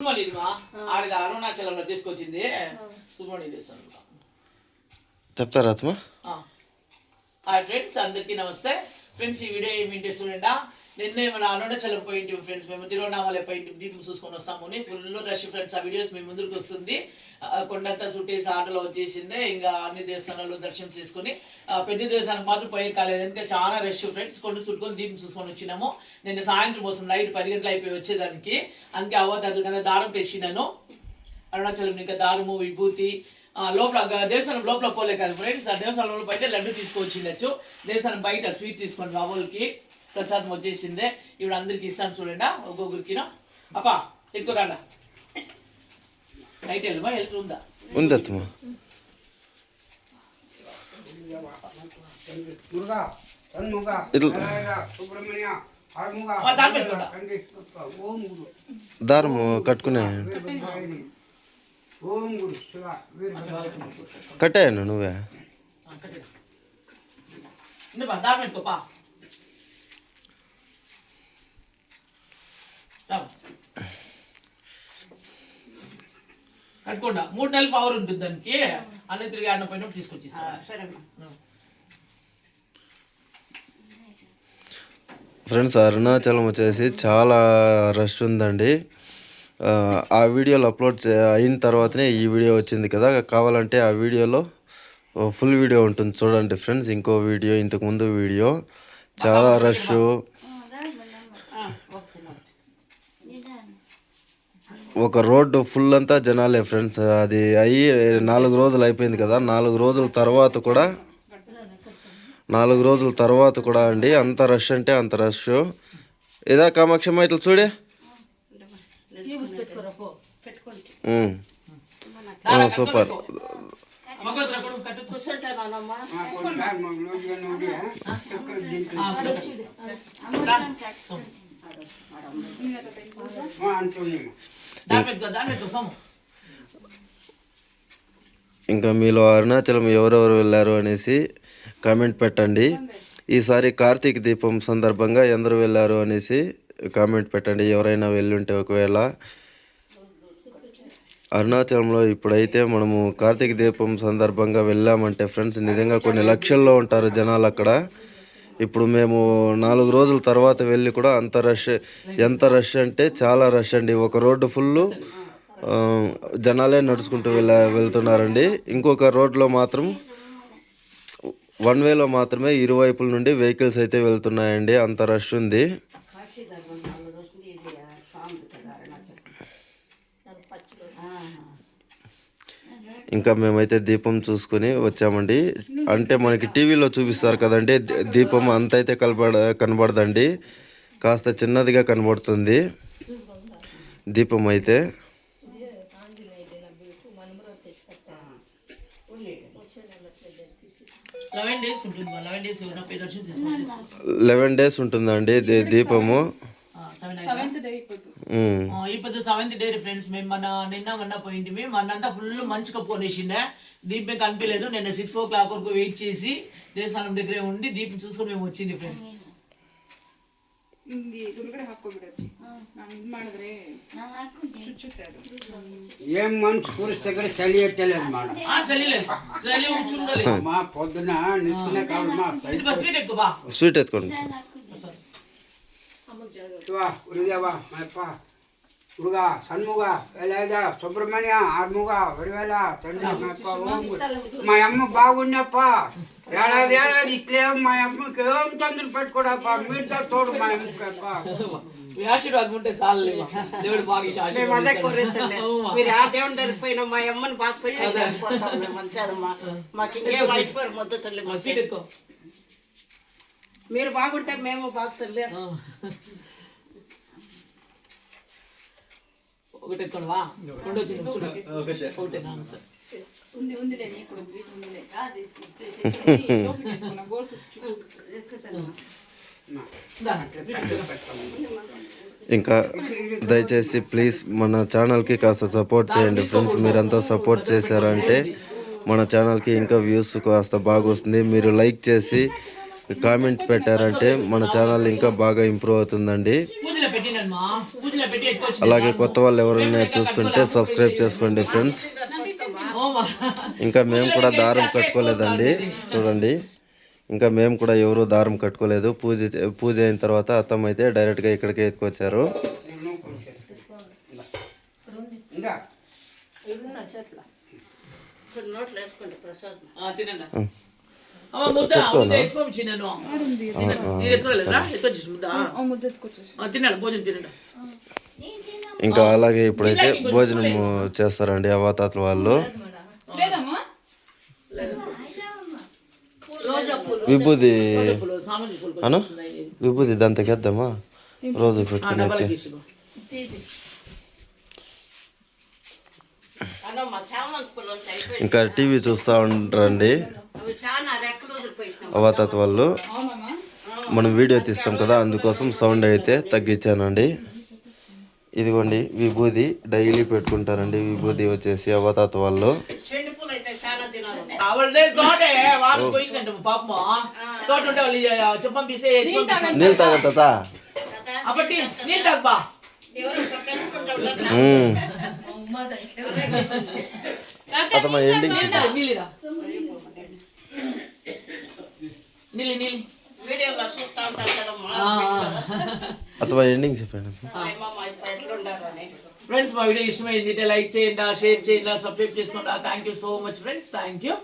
సుమన్ ఇది మా ఆడిది అరుణాచలంలో తీసుకొచ్చింది. చెప్తారా ఆత్మ? హాయ్ ఫ్రెండ్స్ అందరికీ నమస్తే. ఫ్రెండ్స్ ఈ వీడియో ఏమిటి చూడండి? నిన్నే మన అరుణాచలం పోయింటి ఫ్రెండ్స్ మేము తిరువண்ணామలై పోయింటి దీపం చూసుకొని వస్తాము. ఫుల్ రష్ ఫ్రెండ్స్ ఆ వీడియోస్ మీ ముందుకు వస్తుంది. కొండంతా చుట్టేసి ఆటలో వచ్చేసిందే. ఇంకా అన్ని దేవస్థానాల్లో దర్శనం చేసుకుని పెద్ద దేవస్థానం మాత్రం పోయే కాలేదు. ఎందుకంటే చాలా రష్ ఫ్రెండ్స్ కొండ చుట్టుకొని దీపం చూసుకొని వచ్చినాము. నిన్న సాయంత్రం కోసం నైట్ పది గంటలు అయిపోయి వచ్చేదానికి. అందుకే అవ్వదు కన్నా దారం తెచ్చినాను. అరుణాచలం ఇంకా దారము విభూతి లోపల దేవస్థానం లోపల పోలే కాదు ఫ్రెండ్స్ ఆ దేవస్థానం లోపల బయట లడ్డు తీసుకొచ్చిండొచ్చు. దేవస్థానం బయట స్వీట్ తీసుకోండి బాబులకి ప్రసాదం వచ్చేసిందే. ఇప్పుడు అందరికి ఇస్తాను చూడండి ఒక్కొక్కరికి అప్పా ఎక్కువ రాడా? నైట్ వెళ్ళమా హెల్త్ ఉందా? ఉంది ఆత్మ మురుగా షణ్ముగ ఇట్లా- నారాయణ సుబ్రహ్మణ్య హరముగ ఆ, దాని పెట్టుకోండి. తండ్రి ఓం గురు. దారం కట్టుకునే వీరభద్రవేణి. ఓం గురు శివ వీరభద్ర కట్టాయను నువ్వే. కట్టుకోండా. మూడు నెలలు పవర్ ఉంటుంది దానికి. అన్ని తిరిగి ఆడిన పైన తీసుకొచ్చి ఫ్రెండ్స్ అరుణాచలం వచ్చేసి చాలా రష్ ఉందండి. ఆ, వీడియోలు అప్లోడ్ అయిన తర్వాతనే ఈ వీడియో వచ్చింది కదా. కావాలంటే ఆ వీడియోలో ఫుల్ వీడియో ఉంటుంది చూడండి ఫ్రెండ్స్. ఇంకో వీడియో ఇంతకుముందు వీడియో. చాలా రష్. ఒక రోడ్డు ఫుల్ అంతా జనాలే ఫ్రెండ్స్. అది అయ్యి నాలుగు రోజులు అయిపోయింది కదా. నాలుగు రోజుల తర్వాత కూడా నాలుగు రోజుల తర్వాత కూడా అండి అంత రష్ అంటే అంత రష్. ఏదా కామాక్షమ్మ ఇట్లా చూడే ఉమ్. ఆ, సూపర్. ఇంకా మీలో అరుణాచలం ఎవరెవరు వెళ్ళారు అనేసి కామెంట్ పెట్టండి. ఈసారి కార్తీక దీపం సందర్భంగా ఎందరు వెళ్ళారు అనేసి కామెంట్ పెట్టండి. ఎవరైనా వెళ్ళుంటే ఒకవేళ అరుణాచలంలో ఇప్పుడైతే మనము కార్తీక దీపం సందర్భంగా వెళ్ళామంటే ఫ్రెండ్స్ నిజంగా కొన్ని లక్షల్లో ఉంటారు జనాలు అక్కడ. ఇప్పుడు మేము నాలుగు రోజుల తర్వాత వెళ్ళి కూడా అంత రష్ ఎంత రష్ అంటే చాలా రష్ అండి. ఒక రోడ్డు ఫుల్ జనాలే నడుచుకుంటూ వెళ్ళ వెళ్తున్నారండి. ఇంకొక రోడ్లో మాత్రం వన్ వేలో మాత్రమే ఇరువైపుల నుండి వెహికల్స్ అయితే వెళ్తున్నాయండి. అంత రష్ ఉంది. ఇంకా మేమైతే దీపం చూసుకొని వచ్చామండి. అంటే మనకి టీవీలో చూపిస్తారు కదండి దీపం అంత అయితే కనబడ కనబడదండి. కాస్త చిన్నదిగా కనబడుతుంది దీపం అయితే. లెవెన్ డేస్ ఉంటుందండి దీపము. ఇప్పుడు సెవెంత్ డే ఫ్రెండ్స్ మేము మన నిన్న మొన్న మేము. అంతా ఫుల్ మంచు కప్పుకొని వేసిండే కనిపించలేదు. నిన్న సిక్స్ ఓ క్లాక్ వరకు వెయిట్ చేసి దగ్గరే ఉండి దీపం చూసుకుని మేము వచ్చింది ఫ్రెండ్స్ ఏం మనిషి పురుష దగ్గర చలి ఎత్తలేదు మేడం. మా పొద్దున నిల్చుకునే కావాలి స్వీట్ ఎత్తుకోండి. శివ గురుదేవా మయప్ప ఉరుగా షణ్ముగ వేలేద సుబ్రహ్మణ్య ఆర్ముగ వరివేల తండ్రి. మా అమ్మ బాగుండప్ప ఏడాది ఏడాది ఇట్లే మా అమ్మకి ఏం తొందర పెట్టుకోడప్ప. మీతో తోడు మా అమ్మకప్ప. మీ ఆశీర్వాదం ఉంటే చాలు దేవుడు బాగా ఇచ్చి మేము అదే ఆశీర్వాదం కోరుతుండే మీరు ఆ దేవుని దగ్గరికి పోయినా మా అమ్మని బాగా అంతేనమ్మా మాకు ఇంకేం తల్లి మీరు బాగుంటే మేము బాగా తల్లి ఆ. ఒకటి ఎత్తుకోండి రెండు వచ్చింది చూడు. ఒకటి. ఉంది ఉందిలే నీకు స్వీట్ ఉందిలే. ఇంకా దయచేసి ప్లీజ్ మన ఛానల్కి కాస్త సపోర్ట్ చేయండి ఫ్రెండ్స్. మీరంతా సపోర్ట్ చేశారంటే మన ఛానల్కి ఇంకా వ్యూస్ కాస్త బాగా వస్తుంది. మీరు లైక్ చేసి కామెంట్ పెట్టారంటే మన ఛానల్ ఇంకా బాగా ఇంప్రూవ్ అవుతుందండి. అలాగే కొత్త వాళ్ళు ఎవరైనా చూస్తుంటే సబ్స్క్రైబ్ చేసుకోండి ఫ్రెండ్స్. ఇంకా మేము కూడా దారం కట్టుకోలేదండి. చూడండి. ఇంకా మేము కూడా ఎవరు దారం కట్టుకోలేదు. పూజ పూజ అయిన తర్వాత అత్తమ్మ అయితే డైరెక్ట్గా ఇక్కడికే ఎత్తుకొచ్చారు. ప్రసాద్. ఇంకా అలాగే ఇప్పుడైతే భోజనం చేస్తారండి అవాతాతల వాళ్ళు. విభూది అను? ఉన్నాయి. విభూది దాంతో ఎద్దామా రోజు అయిపోయి ఇంకా టీవీ చూస్తూ ఉంటారండి అవాతాత వాళ్ళు మనం వీడియో తీస్తాం కదా అందుకోసం సౌండ్ అయితే తగ్గించానండి. ఇదిగోండి విభూది డైలీ పెట్టుకుంటారండి. విభూది వచ్చేసి అవతాత వాళ్ళు. చెండు పూలు అయితే చాలా దినాలు వాళ్ళదే తోటే వాళ్ళు పోయిందంట పాపము తోట ఉంటే వాళ్ళు చెప్పంపిస్తే నీళ్ళు తాగత అప్పటి నీళ్ళు తగ్గబా ఎవరు తెచ్చుకుంటాం కదా Hmm. అతమ ఎండింగ్ నీళ్ళిరా నీళ్ళు నీళ్ళు వీడియోలో చూస్తా ఉంటారు కదమ్మా అతమ ఎండింగ్ చెప్పండి మా అమ్మ మా అప్ప ఎట్లుండారని ఫ్రెండ్స్ మా వీడియో ఇష్టమైంది లైక్ చేయండి షేర్ చేయండి సబ్స్క్రైబ్ చేసుకోండి thank you so much friends thank you